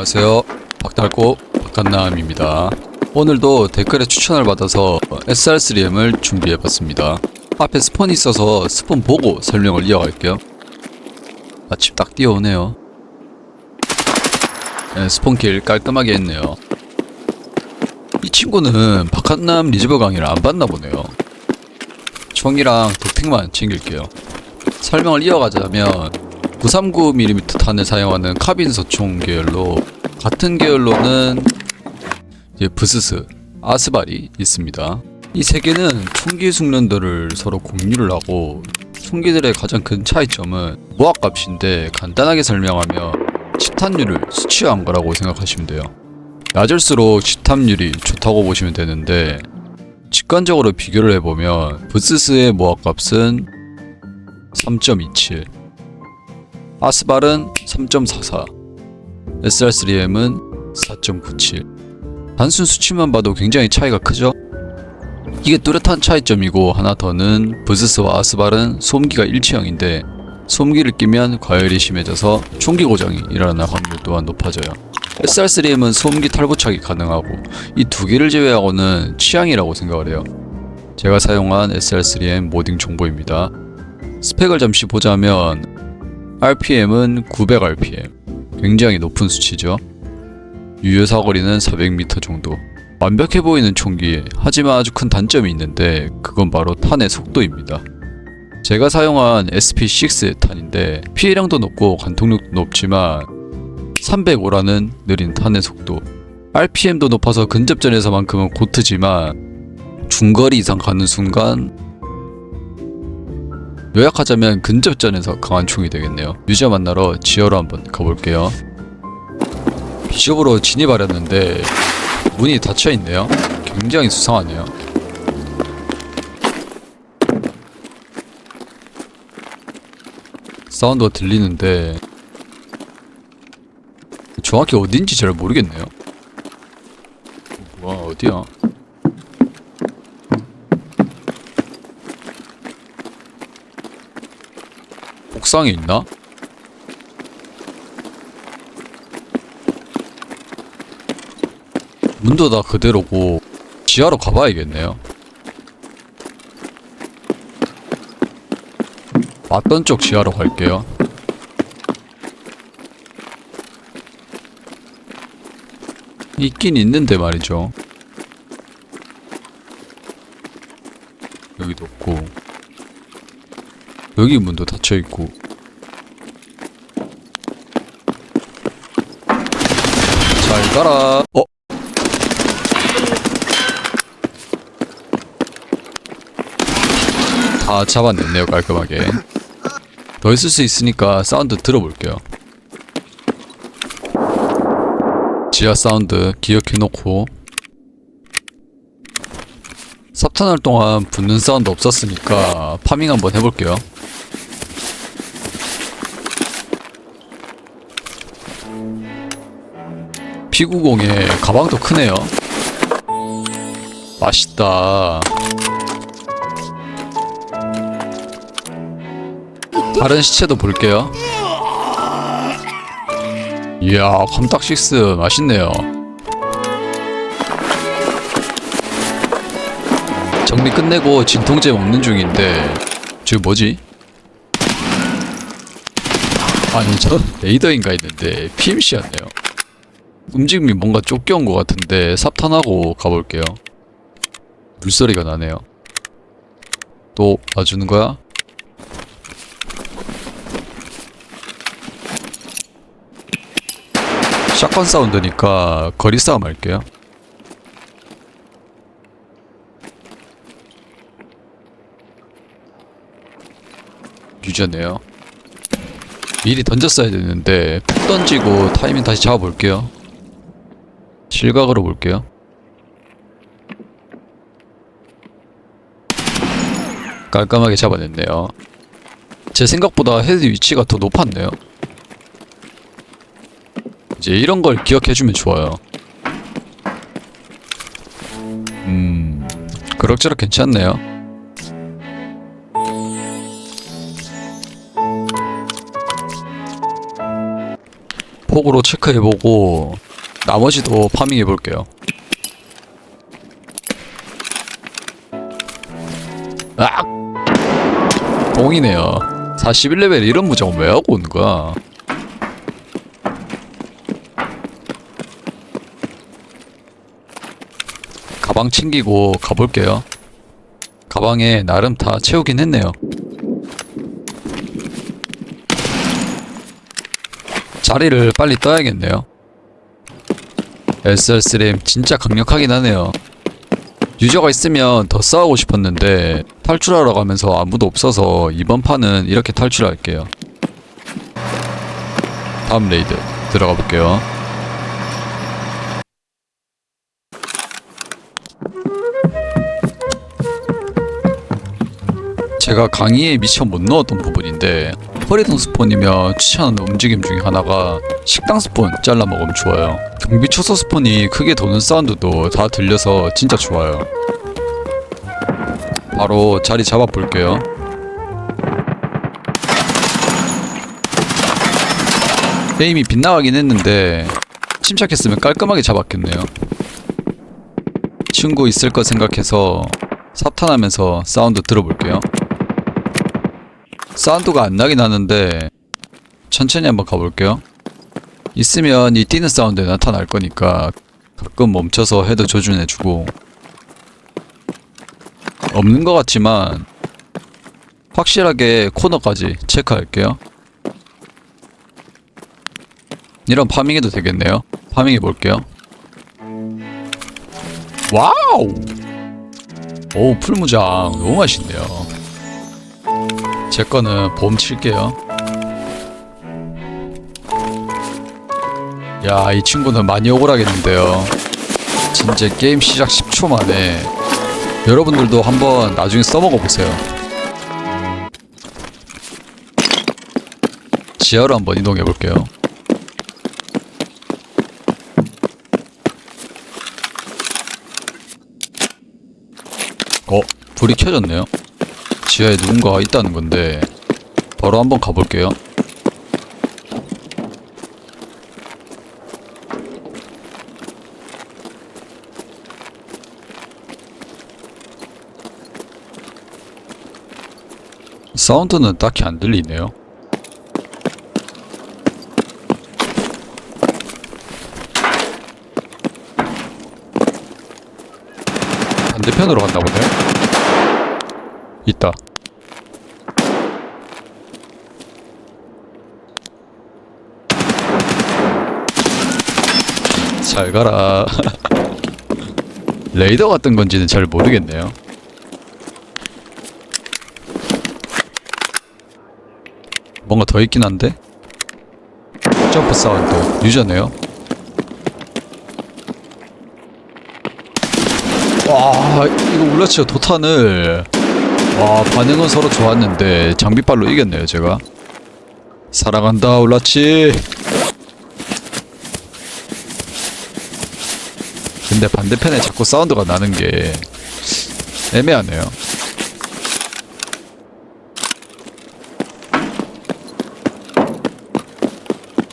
안녕하세요. 박달고 박한남입니다. 오늘도 댓글에 추천을 받아서 SR3M을 준비해봤습니다. 앞에 스폰이 있어서 스폰 보고 설명을 이어갈게요. 마침 딱 뛰어오네요. 네, 스폰킬 깔끔하게 했네요. 이 친구는 박한남 리즈버 강의를 안 받나 보네요. 총이랑 도핑만 챙길게요. 설명을 이어가자면 939mm 탄을 사용하는 카빈 소총 계열로 같은 계열로는 이제 부스스, 아스발이 있습니다. 이 세 개는 총기 숙련도를 서로 공유를 하고 총기들의 가장 큰 차이점은 모압값인데 간단하게 설명하면 치탄율을 수치화한 거라고 생각하시면 돼요. 낮을수록 치탄율이 좋다고 보시면 되는데 직관적으로 비교를 해보면 부스스의 모압값은 3.27 아스발은 3.44 SR3M은 4.97 단순 수치만 봐도 굉장히 차이가 크죠? 이게 뚜렷한 차이점이고 하나 더는 부스스와 아스발은 소음기가 일체형인데 소음기를 끼면 과열이 심해져서 총기 고장이 일어날 확률 또한 높아져요. SR3M은 소음기 탈부착이 가능하고 이 두 개를 제외하고는 취향이라고 생각을 해요. 제가 사용한 SR3M 모딩 정보입니다. 스펙을 잠시 보자면 RPM은 900rpm 굉장히 높은 수치죠. 유효 사거리는 400m 정도. 완벽해 보이는 총기, 하지만 아주 큰 단점이 있는데 그건 바로 탄의 속도입니다. 제가 사용한 SP6 탄인데 피해량도 높고 관통력도 높지만 305라는 느린 탄의 속도. RPM도 높아서 근접전에서만큼은 고트지만 중거리 이상 가는 순간 요약하자면 근접전에서 강한 총이 되겠네요. 유저 만나러 지하로 한번 가볼게요. 비숍으로 진입하려는데 문이 닫혀 있네요. 굉장히 수상하네요. 사운드가 들리는데 정확히 어딘지 잘 모르겠네요. 와 어디야? 옥상에 있나? 문도 다 그대로고 지하로 가봐야겠네요. 왔던 쪽 지하로 갈게요. 있긴 있는데 말이죠. 여기도 없고 여기 문도 닫혀 있고 잘 가라. 어? 다 잡아냈네요 깔끔하게. 더 있을 수 있으니까 사운드 들어볼게요. 지하 사운드 기억해놓고 삽탄할 동안 붙는 사운드 없었으니까 파밍 한번 해볼게요. P90에 가방도 크네요. 맛있다. 다른 시체도 볼게요. 이야, 컴탁식스 맛있네요. 정리 끝내고 진통제 먹는 중인데, 저 뭐지? 아니, 저 레이더인가 했는데 PMC였네요. 움직임이 뭔가 쫓겨온 것 같은데 삽탄하고 가볼게요. 물소리가 나네요. 또 봐주는 거야? 샷건 사운드니까 거리 싸움 할게요. 유저네요. 미리 던졌어야 되는데 푹 던지고 타이밍 다시 잡아볼게요. 실각으로 볼게요. 깔끔하게 잡아냈네요. 제 생각보다 헤드 위치가 더 높았네요. 이제 이런 걸 기억해주면 좋아요. 음, 그럭저럭 괜찮네요. 폭으로 체크해보고 나머지도 파밍해 볼게요. 아! 똥이네요. 41레벨 이런 무장은 왜 하고 오는 거야? 가방 챙기고 가볼게요. 가방에 나름 다 채우긴 했네요. 자리를 빨리 떠야겠네요. SR3M 진짜 강력하긴 하네요. 유저가 있으면 더 싸우고 싶었는데 탈출하러 가면서 아무도 없어서 이번 판은 이렇게 탈출할게요. 다음 레이드 들어가 볼게요. 제가 강의에 미처 못 넣었던 부분인데 허리동 스폰이면 추천하는 움직임 중에 하나가 식당 스폰 잘라 먹으면 좋아요. 경비 초소 스폰이 크게 도는 사운드도 다 들려서 진짜 좋아요. 바로 자리 잡아 볼게요. 에임이 빗나가긴 했는데 침착했으면 깔끔하게 잡았겠네요. 친구 있을 거 생각해서 사탄하면서 사운드 들어볼게요. 사운드가 안 나긴 하는데 천천히 한번 가볼게요. 있으면 이 뛰는 사운드에 나타날 거니까 가끔 멈춰서 헤드 조준해주고 없는 것 같지만 확실하게 코너까지 체크할게요. 이런 파밍해도 되겠네요. 파밍해 볼게요. 와우! 오 풀무장 너무 맛있네요. 제 거는 봄 칠게요. 야, 이 친구는 많이 억울하겠는데요. 진짜 게임 시작 10초 만에 여러분들도 한번 나중에 써먹어 보세요. 지하로 한번 이동해 볼게요. 어, 불이 켜졌네요. 지하에 누군가가 있다는 건데 바로 한번 가볼게요. 사운드는 딱히 안 들리네요. 반대편으로 갔나 보네. 있다. 잘 가라. 레이더 같은 건지는 잘 모르겠네요. 뭔가 더 있긴 한데? 점프 사운드 유저네요. 와 이거 울라치가 도탄을 와 반응은 서로 좋았는데 장비빨로 이겼네요 제가 사랑한다 울라치 근데 반대편에 자꾸 사운드가 나는 게 애매하네요.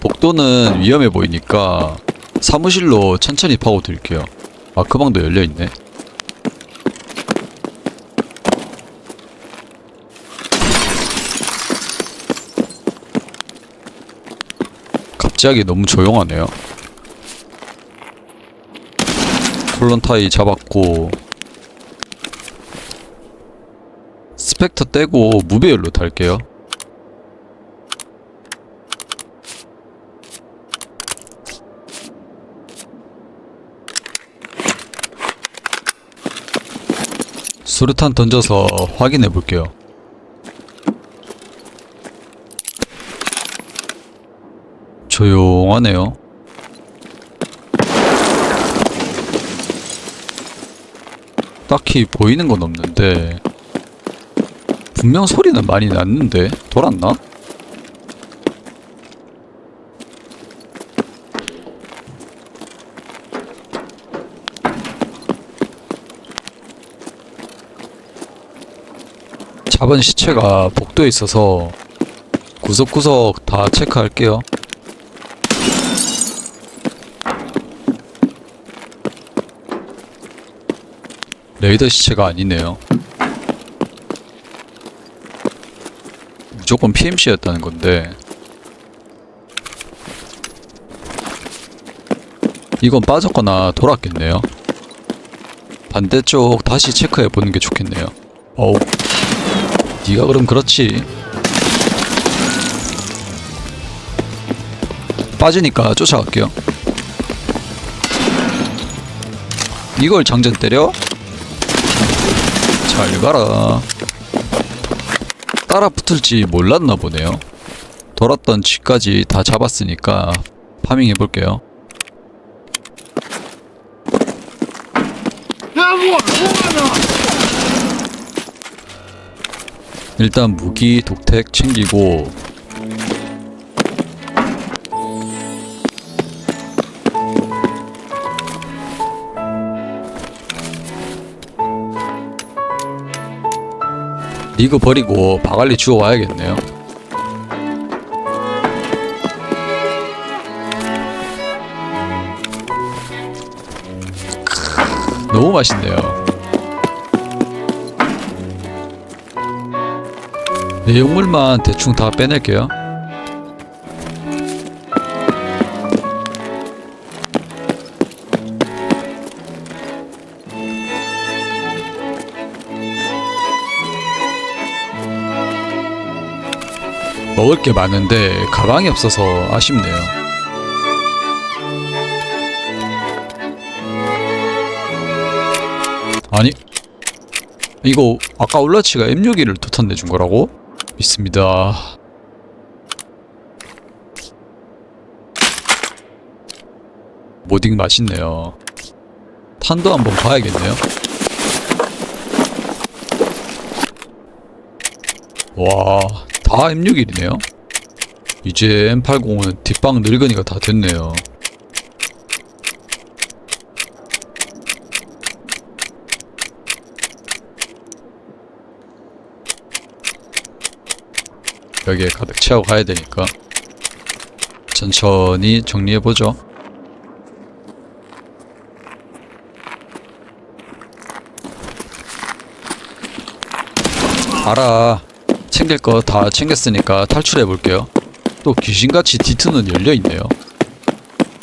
복도는 위험해 보이니까 사무실로 천천히 파고들게요. 아 그 방도 열려있네. 갑자기 너무 조용하네요. 콜론타이 잡았고 스펙터 떼고 무배율로 달게요. 수류탄 던져서 확인해 볼게요. 조용하네요. 딱히 보이는 건 없는데 분명 소리는 많이 났는데 돌았나? 잡은 시체가 복도에 있어서 구석구석 다 체크할게요. 레이더 시체가 아니네요. 무조건 PMC였다는 건데 이건 빠졌거나 돌았겠네요. 반대쪽 다시 체크해 보는 게 좋겠네요. 어우, 네가 그럼 그렇지. 빠지니까 쫓아갈게요. 이걸 장전 때려? 잘 가라. 따라 붙을지 몰랐나 보네요. 돌았던 쥐까지 다 잡았으니까 파밍 해볼게요. 일단 무기 독택 챙기고 리그 버리고 바갈리 주워 와야겠네요. 크, 너무 맛있네요. 내용물만 대충 다 빼낼게요. 먹을 게 많은데 가방이 없어서 아쉽네요. 아니 이거 아까 올라치가 M61을 도탄 내준 거라고? 믿습니다. 모딩 맛있네요. 탄도 한번 봐야겠네요. 와, 다 M61이네요. 이제 M80은 뒷방 늙은이가 다 됐네요. 여기에 가득 채워 가야 되니까 천천히 정리해보죠. 알아. 챙길 거 다 챙겼으니까 탈출해 볼게요. 또 귀신같이 D2는 열려 있네요.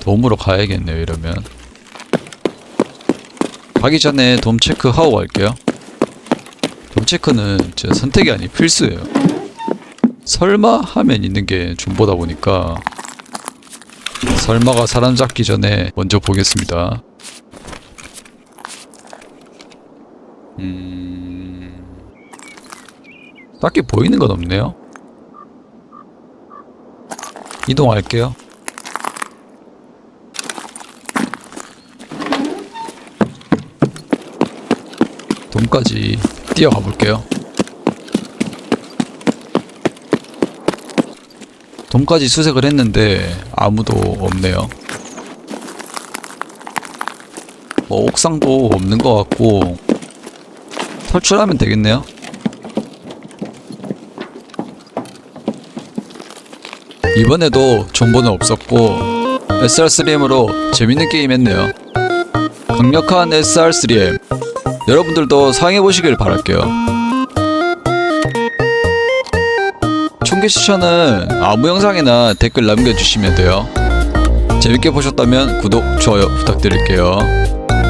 돔으로 가야겠네요, 이러면. 가기 전에 돔 체크 하고 갈게요. 돔 체크는 제 선택이 아니 필수예요. 설마 하면 있는 게 존보다 보니까 설마가 사람 잡기 전에 먼저 보겠습니다. 음... 딱히 보이는 건 없네요. 이동할게요. 돔까지 뛰어가 볼게요. 돔까지 수색을 했는데 아무도 없네요. 뭐 옥상도 없는 것 같고 탈출하면 되겠네요. 이번에도 정보는 없었고 SR3M으로 재밌는 게임 했네요. 강력한 SR3M 여러분들도 사용해보시길 바랄게요. 총기 추천은 아무 영상이나 댓글 남겨주시면 돼요. 재밌게 보셨다면 구독, 좋아요 부탁드릴게요.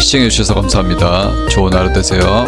시청해주셔서 감사합니다. 좋은 하루 되세요.